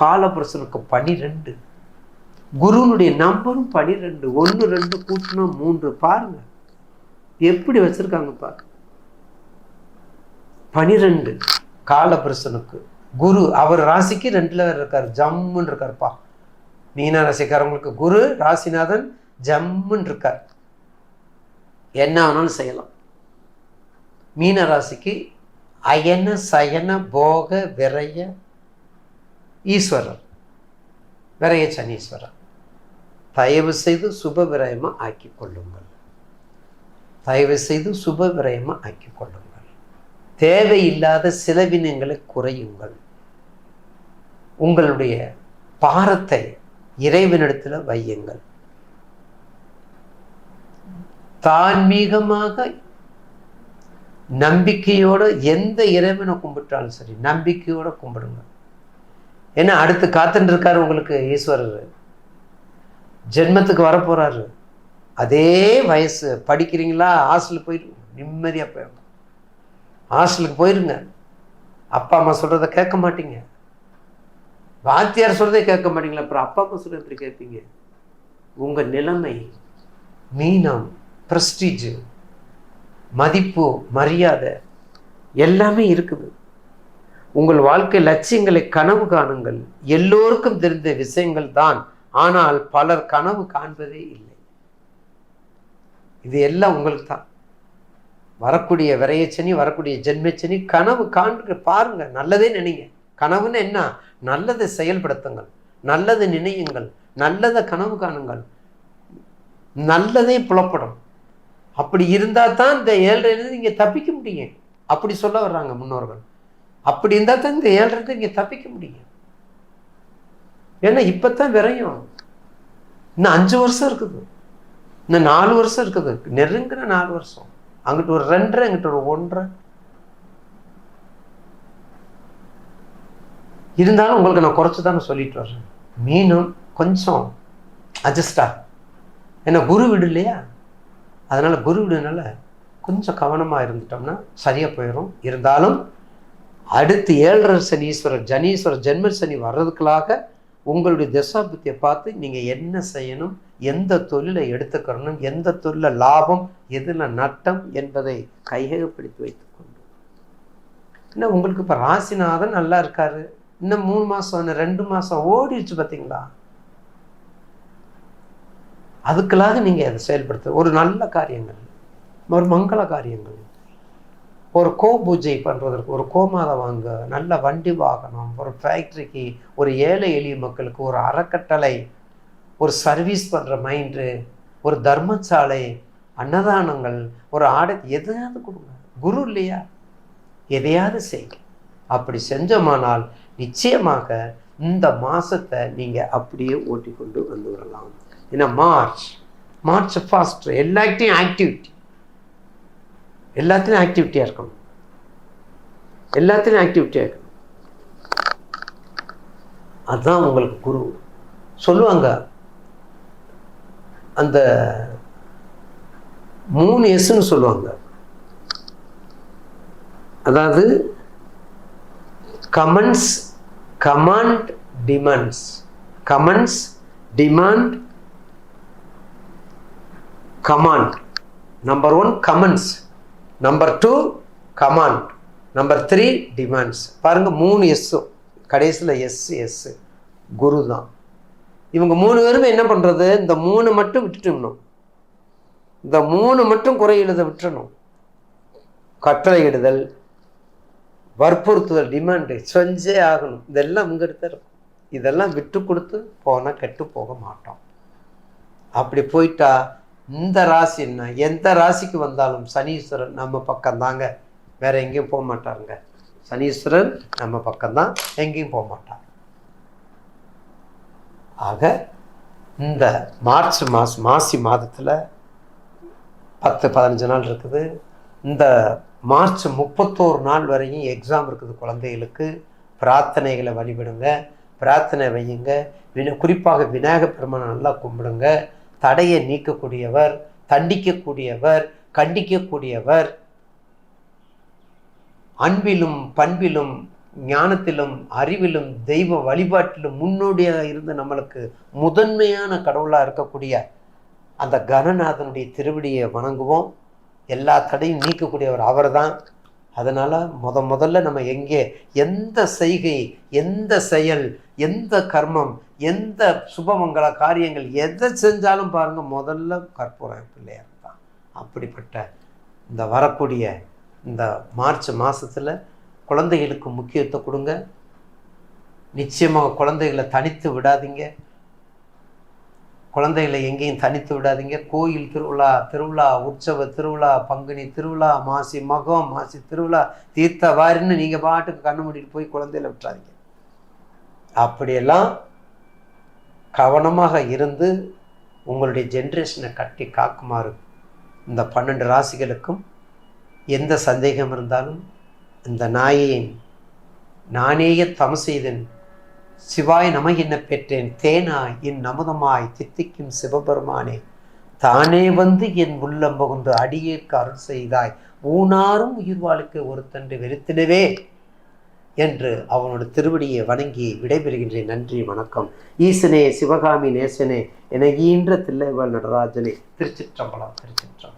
காலபுருஷனுக்கு பனிரெண்டு. குருனுடைய நம்பரும் பனிரெண்டு. ஒன்று ரெண்டு கூட்டினா மூன்று. பாருங்க. எப்படி வச்சிருக்காங்க பாரு. பனிரெண்டு காலபுருஷனுக்கு குரு அவர் ராசிக்கு ரெண்டில் இருக்கார். ஜம்முன்னு இருக்காருப்பா மீன ராசிக்காரவங்களுக்கு குரு ராசிநாதன் ஜம்முன்னு இருக்கார். என்ன வேணாலும் செய்யலாம். மீன ராசிக்கு அயன சயன போக விரைய ஈஸ்வரர். விரைய சனீஸ்வரர். தயவு செய்து சுப விரயமாக ஆக்கி கொள்ளுங்கள். தயவு செய்து சுப விரயமாக ஆக்கி கொள்ளுங்கள். தேவையில்லாத செலவினங்களை குறையுங்கள். உங்களுடைய பாரத்தை இறைவனிடத்தில் வையுங்கள். தான்மீகமாக நம்பிக்கையோடு எந்த இறைவனை கும்பிட்டாலும் சரி நம்பிக்கையோடு கும்பிடுங்க ஏன்னா அடுத்து காத்துட்டு இருக்காரு உங்களுக்கு ஈஸ்வரர். ஜென்மத்துக்கு வரப்போறாரு. அதே வயசு. படிக்கிறீங்களா? ஹாஸ்டலுக்கு போயிடுங்க நிம்மதியாக போயிடும் ஹாஸ்டலுக்கு போயிருங்க. அப்பா அம்மா சொல்கிறத கேட்க மாட்டீங்க. வாத்தியார் சொல்கிறதே கேட்க மாட்டீங்களா? அப்புறம் அப்பா அம்மா சொல்கிறத எப்படி கேட்பீங்க? உங்கள் நிலைமை மீனம் ப்ரெஸ்டீஜு மதிப்பு மரியாதை எல்லாமே இருக்குது. உங்கள் வாழ்க்கை லட்சியங்களை கனவு காணுங்கள். எல்லோருக்கும் தெரிந்த விஷயங்கள் தான். ஆனால் பலர் கனவு காண்பதே இல்லை. இது எல்லாம் உங்களுக்கு தான். வரக்கூடிய விரையச்சனி வரக்கூடிய ஜென்மச்சனி கனவு காண்க பாருங்க. நல்லதே நினைங்க. கனவுன்னு என்ன? நல்லதை செயல்படுத்துங்கள். நல்லதை நினையுங்கள். நல்லதை கனவு காணுங்கள். நல்லதே புலப்படும். அப்படி இருந்தால் தான் இந்த ஏழ்றையிலிருந்து நீங்கள் தப்பிக்க முடியும். அப்படி சொல்ல வர்றாங்க முன்னோர்கள். அப்படி இருந்தால் தான் இந்த ஏழ்றது இங்கே தப்பிக்க முடியும். ஏன்னா இப்போ தான் விரையும். இன்னும் அஞ்சு வருஷம் இருக்குது. இன்னும் நாலு வருஷம் இருக்குது. நெருங்கின நாலு வருஷம். அங்கிட்டு ஒரு ரெண்டரை அங்கிட்ட ஒரு ஒன்றரை. இருந்தாலும் உங்களுக்கு நான் குறைச்சி தானே சொல்லிட்டு வர்றேன். மீனும் கொஞ்சம் அட்ஜஸ்டா ஏன்னா குரு வீடு இல்லையா? அதனால குரு வீடுனால கொஞ்சம் கவனமாக இருந்துட்டோம்னா சரியாக போயிடும் இருந்தாலும் அடுத்து ஏழரை சனீஸ்வரர் ஜனீஸ்வரர் ஜென்ம சனி வர்றதுக்குள்ளாக உங்களுடைய தசாபத்தியை பார்த்து நீங்கள் என்ன செய்யணும் எந்த தொழிலை எடுத்துக்கிறணும் எந்த தொழிலில் லாபம் எதில் நட்டம் என்பதை கையகப்படுத்தி வைத்துக்கொண்டு இன்னும் உங்களுக்கு இப்போ ராசிநாதன் நல்லா இருக்காரு. இன்னும் மூணு மாதம் ரெண்டு மாதம் ஓடிடுச்சு பார்த்தீங்களா அதுக்கெல்லாம் நீங்கள் அதை செயல்படுத்த ஒரு நல்ல காரியங்கள் ஒரு மங்கள காரியங்கள். ஒரு கோ பூஜை பண்ணுறதற்கு ஒரு கோமாதை வாங்க நல்ல வண்டி வாகனம் ஒரு ஃபேக்ட்ரிக்கு ஒரு ஏழை எளிய மக்களுக்கு ஒரு அறக்கட்டளை ஒரு சர்வீஸ் பண்ணுற மைண்டு ஒரு தர்மசாலை அன்னதானங்கள் ஒரு ஆடை எதையாவது கொடுங்க. குரு இல்லையா? எதையாவது செய்யுங்க. அப்படி செஞ்சோமானால் நிச்சயமாக இந்த மாதத்தை நீங்கள் அப்படியே ஓட்டி கொண்டு வந்து வரலாம் ஏன்னா மார்ச் மார்ச் ஃபாஸ்ட் எல்லாத்தையும் ஆக்டிவிட்டி எல்லாத்துலேயும் ஆக்டிவிட்டியாக இருக்கணும். எல்லாத்துலேயும் ஆக்டிவிட்டியாக இருக்கணும். அதுதான் உங்களுக்கு குரு. சொல்லுவாங்க அந்த மூணு எஸ்ன்னு சொல்லுவாங்க. அதாவது commons command demands commons demand command number one commons number two command number three demands பாருங்கள் மூணு எஸ்ஸும் கடைசியில் எஸ் எஸ் குரு தான். இவங்க மூணு பேருமே என்ன பண்ணுறது இந்த மூணு மட்டும் விட்டுட்டணும் இந்த மூணு மட்டும் குறை எழுத விட்டுறணும். கட்டளையிடுதல் வற்புறுத்துதல் டிமாண்டு செஞ்சே ஆகணும். இதெல்லாம் உங்ககிட்ட இருக்கும். இதெல்லாம் விட்டு கொடுத்து போனால் கெட்டு போக மாட்டோம். அப்படி போயிட்டா இந்த ராசி என்ன? எந்த ராசிக்கு வந்தாலும் சனீஸ்வரன் நம்ம பக்கம்தாங்க வேற எங்கேயும் போக மாட்டாருங்க. சனீஸ்வரன் நம்ம பக்கம்தான் எங்கேயும் போக மாட்டார். ஆக இந்த மார்ச் மாதம் மாசி மாதத்தில் பத்து பதினஞ்சு நாள் இருக்குது. இந்த மார்ச் முப்பத்தோரு நாள் வரையும் எக்ஸாம் இருக்குது குழந்தைகளுக்கு. பிரார்த்தனைகளை வழிபடுங்க. பிரார்த்தனை வையுங்க. வின குறிப்பாக விநாயகப் பெருமானை நல்லா கும்பிடுங்க. தடையை நீக்கக்கூடியவர் தண்டிக்கக்கூடியவர் கண்டிக்கக்கூடியவர் அன்பிலும் பண்பிலும் ஞானத்திலும் அறிவிலும் தெய்வ வழிபாட்டிலும் முன்னோடியாக இருந்து நம்மளுக்கு முதன்மையான கடவுளாக இருக்கக்கூடிய அந்த கணநாதனுடைய திருவடியை வணங்குவோம். எல்லா தடையும் நீக்கக்கூடியவர் அவர்தான். அதனால் முத முதல்ல நம்ம எங்கே எந்த செய்கை எந்த செயல் எந்த கர்மம் எந்த சுபமங்கள காரியங்கள் எதை செஞ்சாலும் பாருங்கள் முதல்ல கற்பூரம் பிள்ளையார் தான் அப்படிப்பட்ட இந்த வரக்கூடிய இந்த மார்ச் மாதத்தில் குழந்தைகளுக்கு முக்கியத்துவம் கொடுங்க. நிச்சயமாக குழந்தைகளை தனித்து விடாதீங்க. குழந்தைகளை எங்கேயும் தனித்து விடாதீங்க. கோயில் திருவிழா திருவிழா உற்சவ திருவிழா பங்குனி திருவிழா மாசி மகம் மாசி திருவிழா தீர்த்த வாரின்னு நீங்கள் பாட்டுக்கு கண்ணு மூடிட்டு போய் குழந்தையில விட்டுறாதீங்க. அப்படியெல்லாம் கவனமாக இருந்து உங்களுடைய ஜென்ரேஷனை கட்டி காக்குமாறு இந்த பன்னெண்டு ராசிகளுக்கும் எந்த சந்தேகம் இருந்தாலும் இந்த நாயை நானேயே தமசெய்தன். சிவாய் நம என்ன பெற்றேன் தேனாய் என் நமுதமாய் தித்திக்கும் சிவபெருமானே. தானே வந்து என் உள்ளம் புகுந்து அடியேற்கு அருள் செய்தாய். ஊனாரும் உயிர்வாளுக்கு ஒருத்தன்று வெறுத்திடவே என்று அவனோட திருவடியை வணங்கி விடைபெறுகின்றேன். நன்றி வணக்கம். ஈசனே சிவகாமி நேசனே என ஈன்ற தில்லைவல் நடராஜனே திருச்சிற்றம்பலம் திருச்சிற்றம்பலம்.